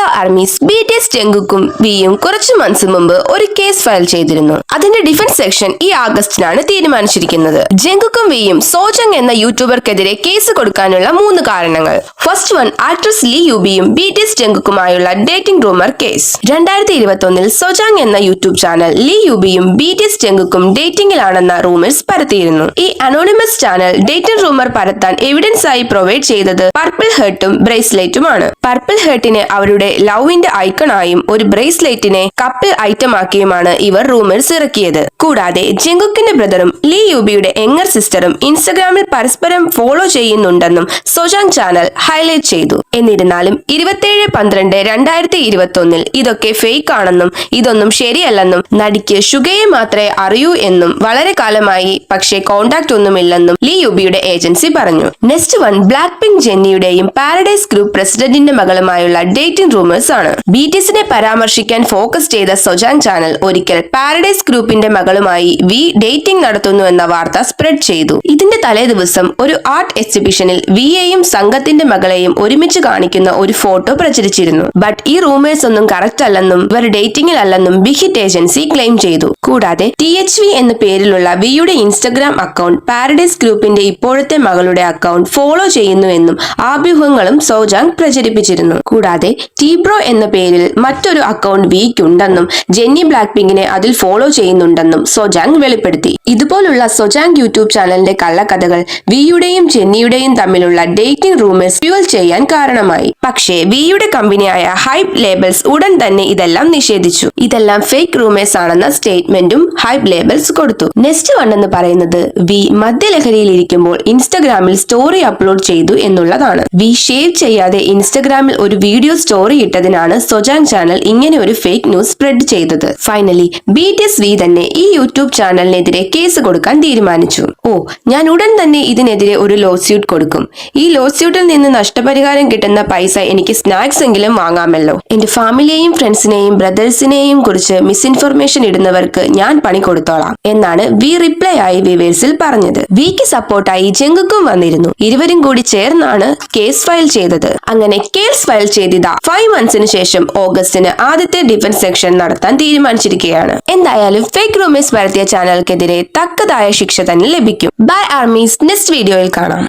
Hello armies B T S ടെങ്കുക്കും വിയും കുറച്ചു months മുമ്പ് ഒരു കേസ് ഫയൽ ചെയ്തിരുന്നു. അതിന്റെ ഡിഫൻസ് സെക്ഷൻ ഈ ആഗസ്റ്റിനാണ് തീരുമാനിച്ചിരിക്കുന്നത്. ജെങ്കുക്കും വിയും സോജങ് എന്ന യൂട്യൂബർക്കെതിരെ കേസ് കൊടുക്കാനുള്ള മൂന്ന് കാരണങ്ങൾ. ഫസ്റ്റ് വൺ ആക്ട്രസ് ലീ യുബിയും ബി ടി എസ് ടെങ്കുക്കുമായുള്ള ഡേറ്റിംഗ് റൂമർ കേസ് രണ്ടായിരത്തി ഇരുപത്തി ഒന്നിൽ സോജാങ് എന്ന യൂട്യൂബ് ചാനൽ ലീ യുബിയും ബി ടി എസ് ടെങ്കുക്കും ഡേറ്റിംഗിലാണെന്ന റൂമേഴ്സ് പരത്തിയിരുന്നു. ഈ അനോണിമസ് ചാനൽ ഡേറ്റിംഗ് റൂമർ പരത്താൻ എവിഡൻസ് ആയി പ്രൊവൈഡ് ചെയ്തത് പർപ്പിൾ ഹേർട്ടും ബ്രേസ്ലെറ്റുമാണ് പർപ്പിൾ ഹേർട്ടിനെ അവരുടെ ലവിന്റെ ഐക്കണായും ഒരു ബ്രേസ്ലെറ്റിനെ കപ്പിൾ ഐറ്റം ആക്കിയുമാണ് ഇവർ റൂമേഴ്സ് ഇറക്കിയത് കൂടാതെ ജെങ്കുക്കിന്റെ ബ്രദറും ലീ യുബിയുടെ എങ്ങർ സിസ്റ്ററും ഇൻസ്റ്റഗ്രാമിൽ പരസ്പരം ഫോളോ ചെയ്യുന്നുണ്ടെന്നും സോഷാങ് ചാനൽ ഹൈലൈറ്റ് ചെയ്തു. എന്നിരുന്നാലും ഇരുപത്തിയേഴ് പന്ത്രണ്ട് രണ്ടായിരത്തി ഇരുപത്തി ഒന്നിൽ ഇതൊക്കെ ഫേക്ക് ആണെന്നും ഇതൊന്നും ശരിയല്ലെന്നും നടിക്ക് ഷുഗയെ മാത്രമേ അറിയൂ എന്നും വളരെ കാലമായി പക്ഷേ കോണ്ടാക്ട് ഒന്നുമില്ലെന്നും ലീ യുബിയുടെ ഏജൻസി പറഞ്ഞു. നെക്സ്റ്റ് വൺ ബ്ലാക്ക് പിങ്ക് ജെന്നിയുടെയും പാരഡൈസ് ഗ്രൂപ്പ് പ്രസിഡന്റിന്റെ മകളുമായുള്ള ഡേറ്റിംഗ് റൂമേഴ്സ് ആണ്. ബി ടി എസിനെ പരാമർശിക്കാൻ ഫോക്കസ് ചെയ്ത സൊജാൻ ചാനൽ ഒരിക്കൽ പാരഡൈസ് ഗ്രൂപ്പിന്റെ മകളുമായി വി ഡേറ്റിംഗ് നടത്തുന്നു എന്ന വാർത്ത സ്പ്രെഡ് ചെയ്തു. ഇതിന്റെ തലേ ദിവസം ഒരു ആർട്ട് എക്സിബിഷനിൽ വിയെയും സംഘത്തിന്റെ മകളെയും ഒരുമിച്ച് കാണിക്കുന്ന ഒരു ഫോട്ടോ പ്രചരിച്ചിരുന്നു. ബട്ട് ഈ റൂമേഴ്സ് ഒന്നും കറക്റ്റ് അല്ലെന്നും ഇവർ ഡേറ്റിംഗിൽ അല്ലെന്നും ബിഹിറ്റ് ഏജൻസി ക്ലെയിം ചെയ്തു. കൂടാതെ ടി എച്ച് വി എന്ന പേരിലുള്ള വിയുടെ ഇൻസ്റ്റഗ്രാം അക്കൗണ്ട് പാരഡൈസ് ഗ്രൂപ്പിന്റെ ഇപ്പോഴത്തെ മകളുടെ അക്കൗണ്ട് ഫോളോ ചെയ്യുന്നുവെന്നും ആഭ്യൂഹങ്ങളും സോജാങ് പ്രചരിപ്പിച്ചിരുന്നു. കൂടാതെ ടീബ്രോ എന്ന പേരിൽ മറ്റൊരു അക്കൗണ്ട് വിക്കുണ്ടെന്നും ജെന്നി ബ്ലാക്ക് പിങ്കിനെ അതിൽ ഫോളോ ചെയ്യുന്നുണ്ടെന്നും സൊജാങ് വെളിപ്പെടുത്തി. ഇതുപോലുള്ള സൊജാങ് യൂട്യൂബ് ചാനലിന്റെ കള്ളക്കഥകൾ വിയുടെയും ജെന്നിയുടെയും തമ്മിലുള്ള ഡേറ്റിംഗ് റൂമേഴ്സ് ഫ്യൂൽ ചെയ്യാൻ കാരണമായി. പക്ഷേ വിയുടെ കമ്പനിയായ ഹൈപ്പ് ലേബൽസ് ഉടൻ തന്നെ ഇതെല്ലാം നിഷേധിച്ചു. ഇതെല്ലാം ഫേക്ക് റൂമേഴ്സ് ആണെന്ന സ്റ്റേറ്റ്മെന്റും ഹൈപ്പ് ലേബൽസ് കൊടുത്തു. നെക്സ്റ്റ് വൺ എന്ന് പറയുന്നത് വി മദ്യലഹരിയിൽ ഇരിക്കുമ്പോൾ ഇൻസ്റ്റഗ്രാമിൽ സ്റ്റോറി അപ്ലോഡ് ചെയ്തു എന്നുള്ളതാണ്. വി ഷേവ് ചെയ്യാതെ ഇൻസ്റ്റഗ്രാമിൽ ഒരു വീഡിയോ സ്റ്റോറി ഇട്ടതിനാണ് സൊജാൻ ചാനൽ ഇങ്ങനെ ഒരു ഫേക്ക് ന്യൂസ് സ്പ്രെഡ് ചെയ്തത്. Finally B T S V തന്നെ ഈ യൂട്യൂബ് ചാനലിനെതിരെ കേസ് കൊടുക്കാൻ തീരുമാനിച്ചു. ഓ ഞാൻ ഉടൻ തന്നെ ഇതിനെതിരെ ഒരു ലോസ്യൂട്ട് കൊടുക്കും. ഈ ലോസ്യൂട്ടിൽ നിന്ന് നഷ്ടപരിഹാരം കിട്ടുന്ന പൈസ എനിക്ക് സ്നാക്സ് എങ്കിലും വാങ്ങാമല്ലോ. എന്റെ ഫാമിലിയെയും ഫ്രണ്ട്സിനെയും ബ്രദേഴ്സിനെയും കുറിച്ച് മിസ്ഇൻഫർമേഷൻ ഇടുന്നവർക്ക് ഞാൻ പണി കൊടുത്തോളാം എന്നാണ് വി റിപ്ലൈ ആയി വിവേഴ്സിൽ പറഞ്ഞത്. വിക്ക് സപ്പോർട്ടായി ജെങ്കുക്കും വന്നിരുന്നു. ഇരുവരും കൂടി ചേർന്നാണ് കേസ് ഫയൽ ചെയ്തത്. അങ്ങനെ കേസ് ഫയൽ ചെയ്തിത ഫൈവ് മന്ത്സിന് ശേഷം ഓഗസ്റ്റിന് ആദ്യത്തെ ഡിഫൻസ് സെക്ഷൻ നടത്താൻ തീരുമാനിച്ചിരിക്കുകയാണ്. എന്തായാലും ഫേക്ക് റൂമേഴ്സ് വരുത്തിയ ചാനലുകൾക്കെതിരെ തക്കതായ ശിക്ഷ തന്നെ ലഭിക്കും. ബൈ ആർമീസ് നെക്സ്റ്റ് വീഡിയോയിൽ കാണാം.